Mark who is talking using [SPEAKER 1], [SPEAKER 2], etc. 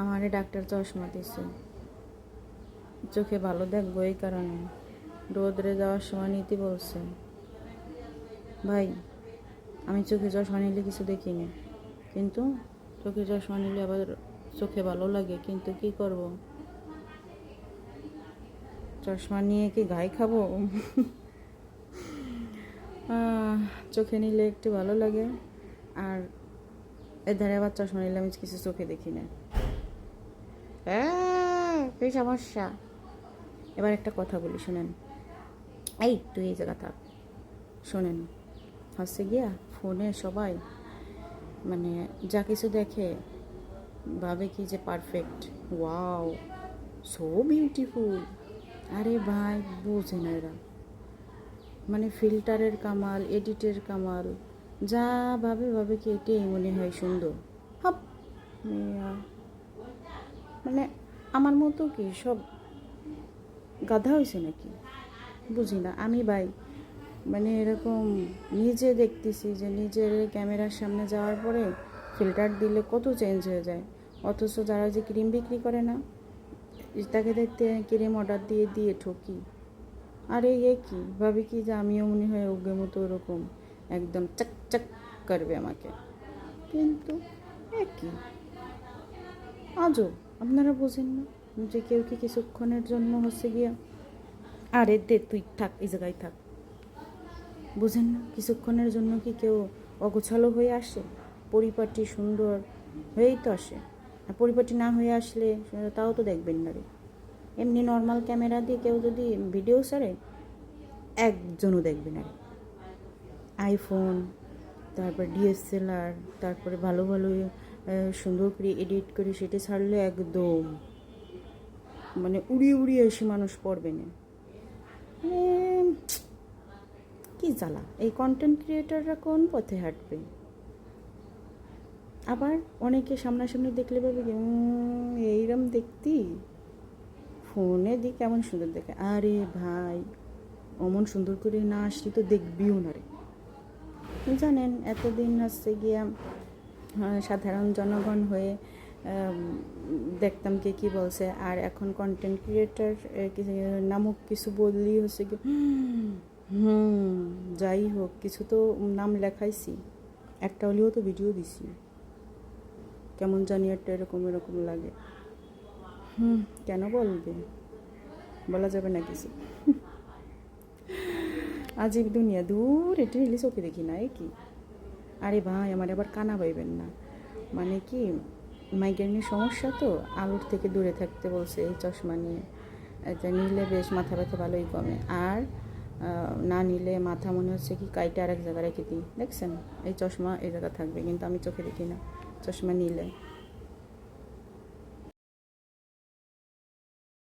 [SPEAKER 1] আমারে ডাক্তার চশমা দিছে। চোখে ভালো দেখব এই কারণে। রোদরে যাওয়ার সময় নিতে বলছে। ভাই, আমি চোখে চশমা নিলে কিছু দেখিনি। কিন্তু চোখে চশমা নিলে আবার চোখে ভালো লাগে, কিন্তু কি করব? চশমা নিয়ে কি গায়ে খাব? চোখে নিলে একটু ভালো লাগে। আর এর ধারে আবার চশমা নিলে আমি কিছু চোখে দেখি না। কি সমস্যা। এবার একটা কথা বলি, শোনেন। এই, তুই এই জায়গা থাক। শোনেন হচ্ছে গিয়া ফোনে সবাই মানে যা কিছু দেখে, ভাবে কি যে পারফেক্ট ওয়াও সো বিউটিফুল আরে ভাই, বোঝে না এরা। মানে ফিল্টারের কামাল এডিটের কামাল, যা ভাবে ভাবে কি এটাই মনে হয় সুন্দর। হাপ, মিয়া। মানে আমার মতো কি সব গাধা হয়েছে নাকি? বুঝি না। আমি ভাই মানে এরকম নিজে দেখতেছি যে নিজের ক্যামেরার সামনে যাওয়ার পরে ফিল্টার দিলে কত চেঞ্জ হয়ে যায়। অথচ যারা যে ক্রিম বিক্রি করে না, তাকে দেখতে ক্রিম অর্ডার দিয়ে দিয়ে ঠকি। আরে এ কি? ভাবি কি যে আমিও মনে হয় ওগে মতো ওরকম একদম চাক চাক করবে আমাকে। কিন্তু এ কি? আজও আপনারা বোঝেন না যে কেউ কি কিছুক্ষণের জন্য হচ্ছে গিয়া, আরে দে, তুই থাক, এই জায়গায় থাক। বুঝেন না, কিছুক্ষণের জন্য কি কেউ অগোছালো হয়ে আসে? পরিপাটি সুন্দর হয়েই তো আসে। আর পরিপাটি না হয়ে আসলে তাও তো দেখবেন না রে। এমনি নর্মাল ক্যামেরা দিয়ে কেউ যদি ভিডিও ছাড়ে, একজনও দেখবে না রে। আইফোন তারপর ডিএসএলআর তারপরে ভালো ভালো সুন্দর করে এডিট করে সেটা ছাড়লে একদম মানে উড়িয়ে উড়িয়ে এসে মানুষ পড়বে না। কি জ্বালা? এই কন্টেন্ট ক্রিয়েটাররা কোন পথে হাঁটবে? আবার অনেকে সামনাসামনি দেখলে ভাবে এইরম দেখতি? ফোনে দিক কেমন সুন্দর দেখে। আরে ভাই, অমন সুন্দর করে না আসলি তো দেখবিও না রে। জানেন, এতদিন হচ্ছে গিয়া সাধারণ জনগণ হয়ে দেখতাম কে কি বলছে। আর এখন কন্টেন্ট ক্রিয়েটার নামক কিছু বললেই হচ্ছে কি হুম, যাই হোক কিছু তো নাম লেখাইছি। একটা হলেও তো ভিডিও দিছি। কেমন জানি একটা এরকম এরকম লাগে। হুম কেন বলবে? বলা যাবে না কিছু। আজিব দুনিয়া। দূর এটা নিলে চোখে দেখি না কি? আরে ভাই, আমার আবার কানা পাইবেন না। মানে কি মাইগ্রেনের সমস্যা তো? আলুর থেকে দূরে থাকতে বলছে এই চশমা নিয়ে। এটা নিলে বেশ মাথা ব্যথা ভালোই কমে। আর না নিলে মাথা মনে হচ্ছে কি কাইটা আর এক জায়গায় রেখে দিই। দেখছেন? এই চশমা এই জায়গা থাকবে, কিন্তু আমি চোখে দেখি না। চশমা নিলে।